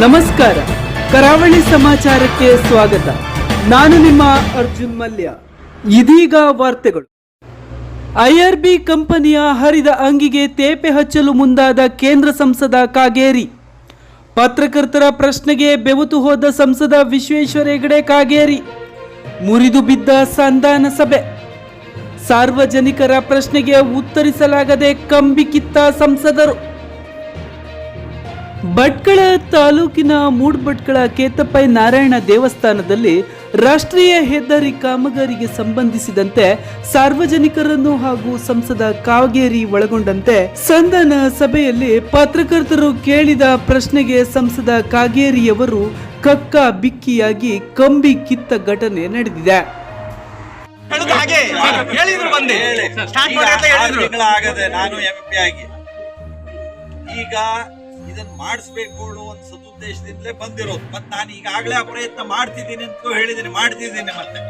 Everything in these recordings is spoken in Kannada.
ನಮಸ್ಕಾರ. ಕರಾವಳಿ ಸಮಾಚಾರಕ್ಕೆ ಸ್ವಾಗತ. ನಾನು ನಿಮ್ಮ ಅರ್ಜುನ್ ಮಲ್ಯ. ಇದೀಗ ವಾರ್ತೆಗಳು. ಐಆರ್ಬಿ ಕಂಪನಿಯ ಹರಿದ ಅಂಗಿಗೆ ತೇಪೆ ಹಚ್ಚಲು ಮುಂದಾದ ಕೇಂದ್ರ ಸಂಸದ ಕಾಗೇರಿ. ಪತ್ರಕರ್ತರ ಪ್ರಶ್ನೆಗೆ ಬೆವತು ಹೋದ ಸಂಸದ ವಿಶ್ವೇಶ್ವರ ಹೆಗಡೆ ಕಾಗೇರಿ. ಮುರಿದು ಬಿದ್ದ ಸಂಧಾನ ಸಭೆ. ಸಾರ್ವಜನಿಕರ ಪ್ರಶ್ನೆಗೆ ಉತ್ತರಿಸಲಾಗದೆ ಕಂಬಿಕಿತ್ತ ಸಂಸದರು. ಭಟ್ಕಳ ತಾಲೂಕಿನ ಮೂಡ್ಭಟ್ಕಳ ಕೇತಪ್ಪೈ ನಾರಾಯಣ ದೇವಸ್ಥಾನದಲ್ಲಿ ರಾಷ್ಟ್ರೀಯ ಹೆದ್ದಾರಿ ಕಾಮಗಾರಿಗೆ ಸಂಬಂಧಿಸಿದಂತೆ ಸಾರ್ವಜನಿಕರನ್ನು ಹಾಗೂ ಸಂಸದ ಕಾಗೇರಿ ಒಳಗೊಂಡಂತೆ ಸಂಧಾನ ಸಭೆಯಲ್ಲಿ ಪತ್ರಕರ್ತರು ಕೇಳಿದ ಪ್ರಶ್ನೆಗೆ ಸಂಸದ ಕಾಗೇರಿಯವರು ಕಕ್ಕ ಬಿಕ್ಕಿಯಾಗಿ ಕಂಬಿ ಕಿತ್ತ ಘಟನೆ ನಡೆದಿದೆ. ಹೇಳುದು ಹಾಗೆ ಹೇಳಿದ್ರು ಬಂದೆ. ಸ್ಟಾರ್ಟ್ ಈಗ ಇದನ್ನ ಮಾಡಿಸ್ಬೇಕು ಅನ್ನೋ ಒಂದು ಸದುದ್ದೇಶದಿಂದಲೇ ಬಂದಿರೋದು. ಮತ್ತೆ ನಾನು ಈಗಾಗಲೇ ಆ ಪ್ರಯತ್ನ ಮಾಡ್ತಿದ್ದೀನಿ ಅಂತ ಹೇಳಿದ್ದೀನಿ ಮಾಡ್ತಿದ್ದೀನಿ ಮತ್ತೆ.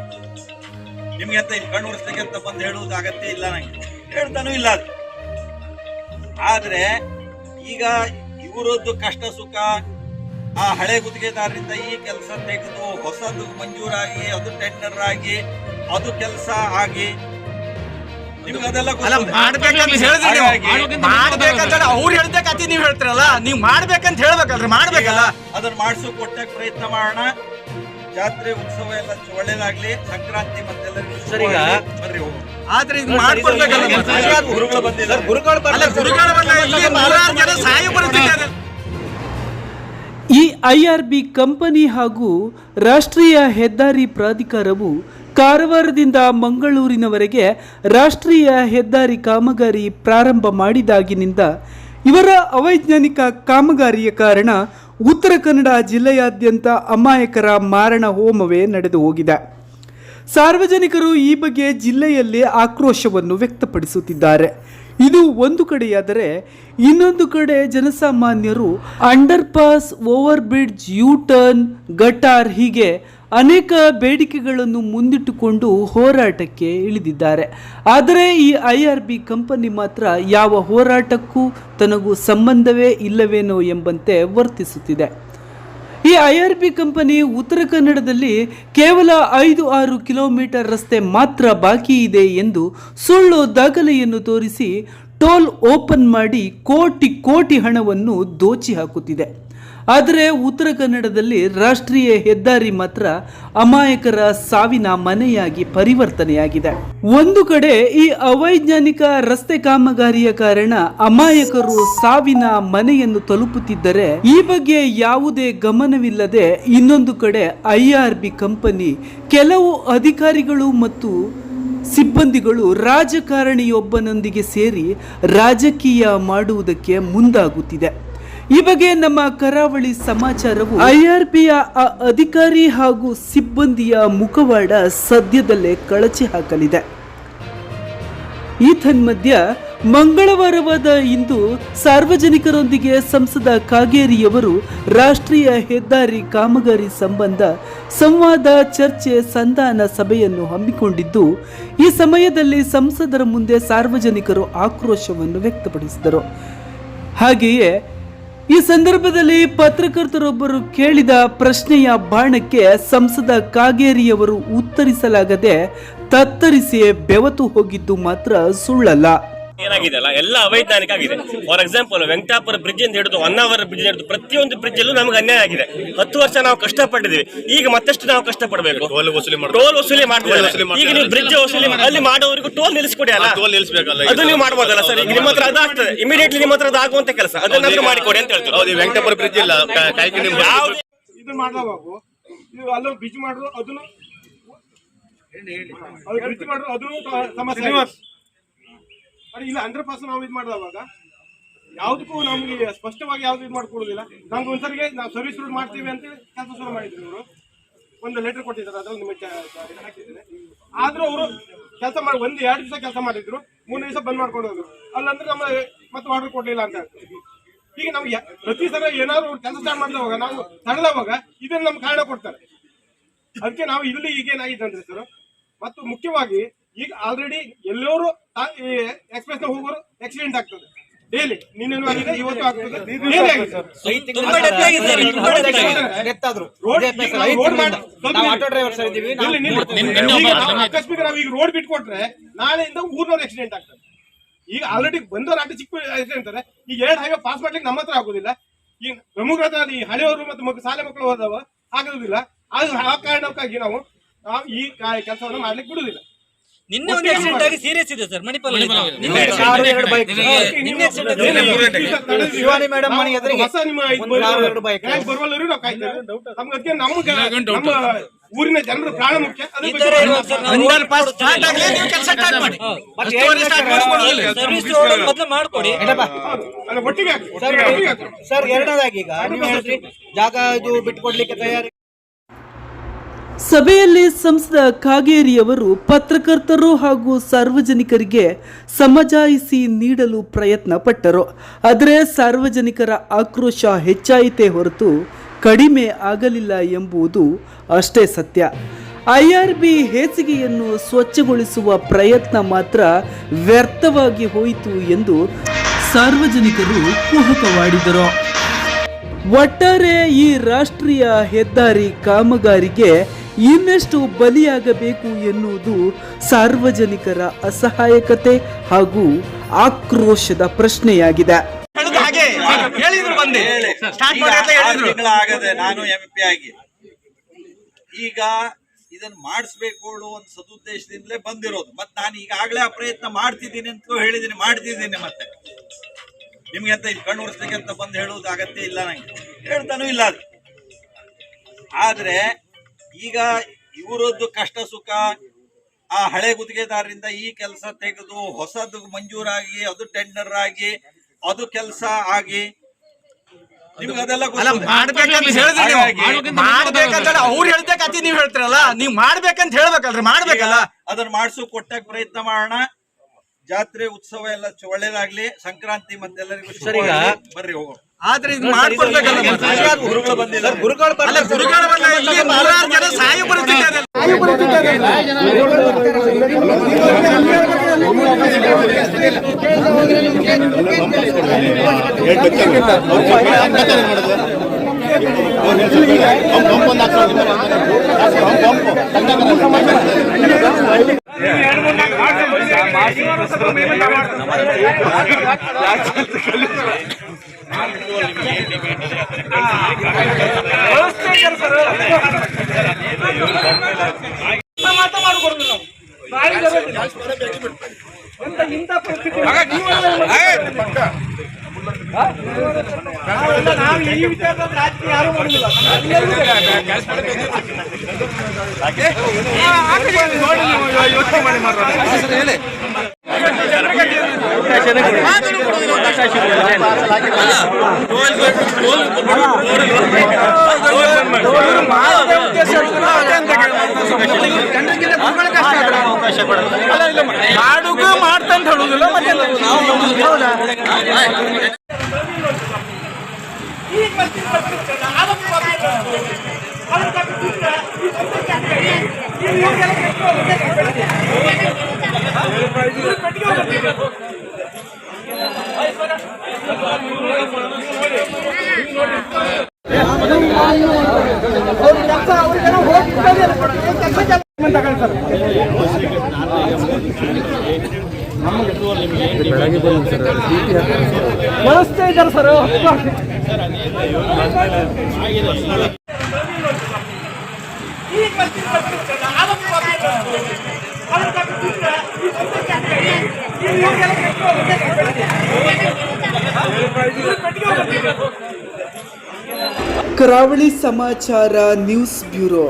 ನಿಮ್ಗೆ ಅಂತ ಇಲ್ಲಿ ಕಣ್ಣು ಉರಿಸ್ಲಿಕ್ಕೆ ಅಂತ ಬಂದು ಹೇಳುವುದು ಅಗತ್ಯ ಇಲ್ಲ ನಂಗೆ. ಹೇಳ್ತಾನೂ ಇಲ್ಲ ಅದು. ಆದ್ರೆ ಈಗ ಇವರದ್ದು ಕಷ್ಟ ಸುಖ, ಆ ಹಳೆ ಗುತ್ತಿಗೆದಾರರಿಂದ ಈ ಕೆಲಸ ತೆಗೆದು ಹೊಸದು ಮಂಜೂರಾಗಿ, ಅದು ಟೆಂಡರ್ ಆಗಿ, ಅದು ಕೆಲಸ ಆಗಿ ಅಲ್ಲ. ಮಾಡ್ಬೇಕಂತ ಹೇಳಿದ್ರಿ ನೀವು. ಮಾಡ್ಬೇಕಂತ ಅವ್ರು ಹೇಳ್ದೆ ಕತಿ ನೀವ್ ಹೇಳ್ತಿರಲ್ಲ ನೀವ್ ಮಾಡ್ಬೇಕಂತ ಹೇಳ್ಬೇಕಲ್ರಿ ಮಾಡ್ಬೇಕಲ್ಲ. ಅದನ್ನ ಮಾಡಿಸೋ ಕೊಟ್ಟಾಗ ಪ್ರಯತ್ನ ಮಾಡೋಣ. ಜಾತ್ರೆ ಉತ್ಸವ ಎಲ್ಲ ಒಳ್ಳೇದಾಗ್ಲಿ. ಸಂಕ್ರಾಂತಿ ಮತ್ತೆಲ್ಲರಿಗೂ ಸರಿಯಾ. ಬರ್ರಿ ಹೋಗೋಣ. ಆದ್ರೆ ಇದು ಮಾಡ್ಕೊಡ್ಬೇಕಲ್ಲ ಗುರುಗಳು ಬಂದಿದ್ದಾರೆ ಗುರುಗಳು ಸಾಯೋ ಈ ಐಆರ್ಬಿ ಕಂಪನಿ ಹಾಗೂ ರಾಷ್ಟ್ರೀಯ ಹೆದ್ದಾರಿ ಪ್ರಾಧಿಕಾರವು ಕಾರವಾರದಿಂದ ಮಂಗಳೂರಿನವರೆಗೆ ರಾಷ್ಟ್ರೀಯ ಹೆದ್ದಾರಿ ಕಾಮಗಾರಿ ಪ್ರಾರಂಭ ಮಾಡಿದಾಗಿನಿಂದ ಇವರ ಅವೈಜ್ಞಾನಿಕ ಕಾಮಗಾರಿಯ ಕಾರಣ ಉತ್ತರ ಕನ್ನಡ ಜಿಲ್ಲೆಯಾದ್ಯಂತ ಅಮಾಯಕರ ಮಾರಣ ಹೋಮವೇ ನಡೆದು ಹೋಗಿದೆ. ಸಾರ್ವಜನಿಕರು ಈ ಬಗ್ಗೆ ಜಿಲ್ಲೆಯಲ್ಲಿ ಆಕ್ರೋಶವನ್ನು ವ್ಯಕ್ತಪಡಿಸುತ್ತಿದ್ದಾರೆ. ಇದು ಒಂದು ಕಡೆಯಾದರೆ ಇನ್ನೊಂದು ಕಡೆ ಜನಸಾಮಾನ್ಯರು under pass over bridge U turn ಗಟಾರ್ ಹೀಗೆ ಅನೇಕ ಬೇಡಿಕೆಗಳನ್ನು ಮುಂದಿಟ್ಟುಕೊಂಡು ಹೋರಾಟಕ್ಕೆ ಇಳಿದಿದ್ದಾರೆ. ಆದರೆ ಈ ಐ ಆರ್ ಬಿ ಕಂಪನಿ ಮಾತ್ರ ಯಾವ ಹೋರಾಟಕ್ಕೂ ತನಗೂ ಸಂಬಂಧವೇ ಇಲ್ಲವೇನೋ ಎಂಬಂತೆ ವರ್ತಿಸುತ್ತಿದೆ. ಈ ಐ ಆರ್ ಬಿ ಕಂಪನಿ ಉತ್ತರ ಕನ್ನಡದಲ್ಲಿ ಕೇವಲ ಐದು ಆರು ಕಿಲೋಮೀಟರ್ ರಸ್ತೆ ಮಾತ್ರ ಬಾಕಿ ಇದೆ ಎಂದು ಸುಳ್ಳು ದಾಖಲೆಯನ್ನು ತೋರಿಸಿ ಟೋಲ್ ಓಪನ್ ಮಾಡಿ ಕೋಟಿ ಕೋಟಿ ಹಣವನ್ನು ದೋಚಿ ಹಾಕುತ್ತಿದೆ ಆದರೆ ಉತ್ತರ ಕನ್ನಡದಲ್ಲಿ ರಾಷ್ಟ್ರೀಯ ಹೆದ್ದಾರಿ ಮಾತ್ರ ಅಮಾಯಕರ ಸಾವಿನ ಮನೆಯಾಗಿ ಪರಿವರ್ತನೆಯಾಗಿದೆ. ಒಂದು ಕಡೆ ಈ ಅವೈಜ್ಞಾನಿಕ ರಸ್ತೆ ಕಾಮಗಾರಿಯ ಕಾರಣ ಅಮಾಯಕರು ಸಾವಿನ ಮನೆಯನ್ನು ತಲುಪುತ್ತಿದ್ದರೆ ಈ ಬಗ್ಗೆ ಯಾವುದೇ ಗಮನವಿಲ್ಲದೆ ಇನ್ನೊಂದು ಕಡೆ ಐಆರ್ಬಿ ಕಂಪನಿ ಕೆಲವು ಅಧಿಕಾರಿಗಳು ಮತ್ತು ಸಿಬ್ಬಂದಿಗಳು ರಾಜಕಾರಣಿಯೊಬ್ಬನೊಂದಿಗೆ ಸೇರಿ ರಾಜಕೀಯ ಮಾಡುವುದಕ್ಕೆ ಮುಂದಾಗುತ್ತಿದೆ. ಈ ಬಗ್ಗೆ ನಮ್ಮ ಕರಾವಳಿ ಸಮಾಚಾರವು ಐಆರ್ಪಿಯ ಅಧಿಕಾರಿ ಹಾಗೂ ಸಿಬ್ಬಂದಿಯ ಮುಖವಾಡ ಸದ್ಯದಲ್ಲೇ ಕಳಚಿ ಹಾಕಲಿದೆ. ಈ ತನ್ಮಧ್ಯ ಮಂಗಳವಾರವಾದ ಇಂದು ಸಾರ್ವಜನಿಕರೊಂದಿಗೆ ಸಂಸದ ಕಾಗೇರಿಯವರು ರಾಷ್ಟ್ರೀಯ ಹೆದ್ದಾರಿ ಕಾಮಗಾರಿ ಸಂಬಂಧ ಸಂವಾದ ಚರ್ಚೆ ಸಂಧಾನ ಸಭೆಯನ್ನು ಹಮ್ಮಿಕೊಂಡಿದ್ದು, ಈ ಸಮಯದಲ್ಲಿ ಸಂಸದರ ಮುಂದೆ ಸಾರ್ವಜನಿಕರು ಆಕ್ರೋಶವನ್ನು ವ್ಯಕ್ತಪಡಿಸಿದರು. ಹಾಗೆಯೇ ಈ ಸಂದರ್ಭದಲ್ಲಿ ಪತ್ರಕರ್ತರೊಬ್ಬರು ಕೇಳಿದ ಪ್ರಶ್ನೆಯ ಬಾಣಕ್ಕೆ ಸಂಸದ ಕಾಗೇರಿಯವರು ಉತ್ತರಿಸಲಾಗದೆ ತತ್ತರಿಸಿ ಬೆವತು ಹೋಗಿದ್ದು ಮಾತ್ರ ಸುಳ್ಳಲ್ಲ. ಏನಾಗಿದೆ ಅಲ್ಲ ಎಲ್ಲ ಅವೈಜ್ಞಾನಿಕ ಆಗಿದೆ ಫಾರ್ ಎಕ್ಸಾಂಪಲ್ ವೆಂಕಟಾಪುರ ಬ್ರಿಡ್ಜ್ ಅಂತ ಹಿಡಿದು ಒನ್ ಅವರ್ ಬ್ರಿಡ್ಜ್ ಹಿಡಿದು ಪ್ರತಿಯೊಂದು ಬ್ರಿಡ್ಜ್ ಅಲ್ಲೂ ನಮ್ಗೆ ಅನ್ಯಾಯ ಆಗಿದೆ. ಹತ್ತು ವರ್ಷ ನಾವು ಕಷ್ಟಪಟ್ಟಿದ್ದೀವಿ. ಈಗ ಮತ್ತಷ್ಟು ನಾವು ಕಷ್ಟಪಡಬೇಕು. ಟೋಲ್ ವಸೂಲಿ ಮಾಡ್ತೀವಿ. ಈಗ ನೀವು ಬ್ರಿಡ್ಜ್ ವಸೂಲಿ ಅಲ್ಲಿ ಮಾಡೋವರೆಗೂ ಟೋಲ್ ನಿಲ್ಲಿಸ್ಕೊಡಿ ಅಲ್ಲ? ಟೋಲ್ ನಿಲ್ಲಿಸಬೇಕಲ್ಲ ಅದು ನೀವು ಮಾಡ್ಬೋದಲ್ಲ ಸರ್? ಈಗ ನಿಮ್ಮ ಹತ್ರ ಅದಾಗ್ತದೆ ಇಮಿಡಿಯೇಟ್ಲಿ ನಿಮ್ಮ ಹತ್ರ ಅದಾಗುವಂತ ಕೆಲಸ. ಅದನ್ನಾದ್ರೂ ಮಾಡಿಕೊಡಿ ಅಂತ ಹೇಳ್ತಾರೆ ವೆಂಕಟಪುರ ಬ್ರಿಡ್ಜ್ ಇಲ್ಲ. ಇದು ಇದು ಅಲ್ಲೊಂದು ಬ್ರಿಡ್ಜ್ ಮಾಡಿದ್ರು ಅದನ್ನು ಅದು ಬ್ರಿಡ್ಜ್ ಮಾಡಿದ್ರು ಅದನ್ನು ಸಮಸ್ಯೆ ಅರೆ, ಇಲ್ಲ ಹಂಡ್ರೆಡ್ ಪಾಸ್ ನಾವು ಇದು ಮಾಡಿದವಾಗ ಯಾವುದಕ್ಕೂ ನಮ್ಗೆ ಸ್ಪಷ್ಟವಾಗಿ ಯಾವ್ದು ಇದು ಮಾಡ್ಕೊಳ್ಳೋದಿಲ್ಲ. ನಮ್ಗೆ ಒಂದ್ಸರಿಗೆ ನಾವು ಸರ್ವಿಸ್ ಶುರು ಮಾಡ್ತೀವಿ ಅಂತ ಕೆಲಸ ಶುರು ಮಾಡಿದ್ರು ಅವರು ಒಂದು ಲೆಟರ್ ಕೊಟ್ಟಿದ್ದಾರೆ, ಅದ್ರಲ್ಲಿ ನಿಮಗೆ ಹಾಕಿದ್ದೇನೆ. ಆದ್ರೂ ಅವರು ಕೆಲಸ ಮಾಡಿ, ಒಂದು ಎರಡು ದಿವಸ ಕೆಲಸ ಮಾಡಿದ್ರು, ಮೂರು ದಿವಸ ಬಂದ್ ಮಾಡ್ಕೊಂಡು ಹೋದ್ರು. ಅಲ್ಲಂದ್ರೆ ನಮ್ಮ ಮತ್ತೆ ಆರ್ಡರ್ ಕೊಡ್ಲಿಲ್ಲ ಅಂತ ಈಗ ನಮ್ಗೆ ಪ್ರತಿ ಸಲ ಏನಾದ್ರು ಕೆಲಸ ಸ್ಟಾರ್ಟ್ ಮಾಡಿದವಾಗ ನಾವು ತಡೆದವಾಗ ಇದನ್ನ ನಮ್ಗೆ ಕಾರಣ ಕೊಡ್ತಾರೆ. ಅದಕ್ಕೆ ನಾವು ಇಲ್ಲಿ ಈಗೇನಾಗಿದೆ ಅಂದ್ರೆ ಸರ್ ಮತ್ತು ಮುಖ್ಯವಾಗಿ ಈಗ ಆಲ್ರೆಡಿ ಎಲ್ಲರೂ ಎಕ್ಸ್ಪ್ರೆಸ್ ಹೋಗೋರು ಆಕ್ಸಿಡೆಂಟ್ ಆಗ್ತದೆ. ಡೈಲಿ ನಿನ್ನೆ ಆಗಿದೆ ಇವತ್ತು ಆಗ್ತದೆ. ಅಕಸ್ಮಿಕ ನಾವು. ಈಗ ರೋಡ್ ಬಿಟ್ಕೊಟ್ರೆ ನಾಳೆಯಿಂದ ಊರ್ನವ್ರು ಆಕ್ಸಿಡೆಂಟ್ ಆಗ್ತದೆ ಈಗ ಆಲ್ರೆಡಿ ಬಂದವ್ರು ಆಟ ಚಿಕ್ಕ ಆಕ್ಸಿಡೆಂಟ್ ಅಂತಾರೆ. ಈಗ ಎರಡು ಹೈವೇ ಪಾಸ್ ಮಾಡ್ಲಿಕ್ಕೆ ನಮ್ಮ ಹತ್ರ ಆಗೋದಿಲ್ಲ. ಈಗ ಪ್ರಮುಖ ಈ ಹಳೆಯವರು ಮತ್ತು ಮಕ್ಕಳು ಶಾಲೆ ಮಕ್ಕಳು ಹೋದವ ಆಗೋದಿಲ್ಲ. ಅದು ಆ ಕಾರಣಕ್ಕಾಗಿ ನಾವು ನಾವು ಈ ಕೆಲಸವನ್ನು ಮಾಡ್ಲಿಕ್ಕೆ ಬಿಡುದಿಲ್ಲ ನಿನ್ನೆ ಒಂದು ಆಕ್ಸಿಡೆಂಟ್ ಆಗಿ ಸೀರಿಯಸ್ ಇದೆ ಸರ್ ಮಣಿಪಾಲ್ ನಿನ್ನೆ ಶಿವಾನಿ ಮನೆ ಎದುರಿಗೆ ಎರಡು. ಬರುವಲ್ಲರೂ ನಾವು ಕಾಯ್ತೇವೆ ನಮ್ಗೆ ಅದಕ್ಕೆ ನಮ್ಗೆ ನಮ್ಮ ಊರಿನ ಜನರ ಪ್ರಾಣ ಮುಖ್ಯ. ಸರ್ ಎರಡನೇದಾಗಿ ಈಗ ನೀವು ಹೇಳಿದ್ರಿ ಜಾಗ ಇದು ಬಿಟ್ಕೊಡ್ಲಿಕ್ಕೆ ತಯಾರಿ ಸಭೆಯಲ್ಲಿ ಸಂಸದ ಕಾಗೇರಿಯವರು ಪತ್ರಕರ್ತರು ಹಾಗೂ ಸಾರ್ವಜನಿಕರಿಗೆ ಸಮಜಾಯಿಸಿ ನೀಡಲು ಪ್ರಯತ್ನ ಪಟ್ಟರು ಆದರೆ ಸಾರ್ವಜನಿಕರ ಆಕ್ರೋಶ ಹೆಚ್ಚಾಯಿತೇ ಹೊರತು ಕಡಿಮೆ ಆಗಲಿಲ್ಲ ಎಂಬುದು ಅಷ್ಟೇ ಸತ್ಯ. ಐಆರ್ಬಿ ಹೇಸಿಗೆಯನ್ನು ಸ್ವಚ್ಛಗೊಳಿಸುವ ಪ್ರಯತ್ನ ಮಾತ್ರ ವ್ಯರ್ಥವಾಗಿ ಹೋಯಿತು ಎಂದು ಸಾರ್ವಜನಿಕರು ಕುಹಕವಾಡಿದರು. ಒಟ್ಟಾರೆ ಈ ರಾಷ್ಟ್ರೀಯ ಹೆದ್ದಾರಿ ಕಾಮಗಾರಿಗೆ ಇನ್ನೆಷ್ಟು ಬಲಿಯಾಗಬೇಕು ಎನ್ನುವುದು ಸಾರ್ವಜನಿಕರ ಅಸಹಾಯಕತೆ ಹಾಗೂ ಆಕ್ರೋಶದ ಪ್ರಶ್ನೆಯಾಗಿದೆ. ನಾನು ಆಗಿ. ಈಗ ಇದನ್ನ ಮಾಡಿಸ್ಬೇಕು ಅನ್ನೋ ಒಂದು ಸದುದ್ದೇಶದಿಂದಲೇ ಬಂದಿರೋದು. ಮತ್ತೆ ನಾನು ಈಗಾಗಲೇ ಆ ಪ್ರಯತ್ನ ಮಾಡ್ತಿದ್ದೀನಿ ಅಂತ ಹೇಳಿದ್ದೀನಿ ಮಾಡ್ತಿದ್ದೀನಿ ಮತ್ತೆ. ನಿಮ್ಗೆ ಅಂತ ಇದು ಕಣ್ಣು ಅಂತ ಬಂದು ಹೇಳೋದು ಅಗತ್ಯ ಇಲ್ಲ ನಂಗೆ. ಹೇಳ್ತಾನೂ ಇಲ್ಲ ಅದು. ಆದ್ರೆ ಈಗ ಇವರದ್ದು ಕಷ್ಟ ಸುಖ ಆ ಹಳೆ ಗುತ್ತಿಗೆದಾರರಿಂದ ಈ ಕೆಲಸ ತೆಗೆದು ಹೊಸದು ಮಂಜೂರಾಗಿ ಅದು ಟೆಂಡರ್ ಆಗಿ ಅದು ಕೆಲಸ ಆಗಿ ಅವ್ರು ಹೇಳ್ದೆ ಕತಿ ನೀವ್. ಹೇಳ್ತಿರಲ್ಲ. ನೀವ್ ಮಾಡ್ಬೇಕಂತ ಹೇಳ್ಬೇಕಲ್ರಿ ಮಾಡ್ಬೇಕಲ್ಲ. ಅದನ್ನ ಮಾಡ್ಸು ಕೊಟ್ಟಕ್ ಪ್ರಯತ್ನ ಮಾಡೋಣ. ಜಾತ್ರೆ ಉತ್ಸವ ಎಲ್ಲ ಚ- ಒಳ್ಳೇದಾಗ್ಲಿ. ಸಂಕ್ರಾಂತಿ ಮತ್ತೆಲ್ಲರಿಗೂ ಸರಿ ಬರ್ರಿ ಹೋಗೋಣ. ಆದ್ರೆ ಇದು ಮಾಡ್ಕೊಡ್ಬೇಕಲ್ಲ. ಗುರುಗಳು ಬಂದಿಲ್ಲ. ಗುರುಗಳು ಬಂದಿಲ್ಲ ಗುರುಗಳ ಬಗ್ಗೆ ವ್ಯವಸ್ಥೆ ಸರ್ ಇಂಥ ಪರಿಸ್ಥಿತಿ ನಾವು ಈ ವಿಚಾರದಲ್ಲಿ ರಾಜಕೀಯ ಯಾರು ಮಾಡಿಲ್ಲ ಯೋಚನೆ ಮಾಡಿ ಮಾತಾಡೋದು ಮಾಡುಗೂ ಮಾಡ್ತಂತ ಹೇಳುದಿಲ್ಲ ಮತ್ತೆ ಕರಾವಳಿ ಸಮಾಚಾರ ನ್ಯೂಸ್ ಬ್ಯೂರೋ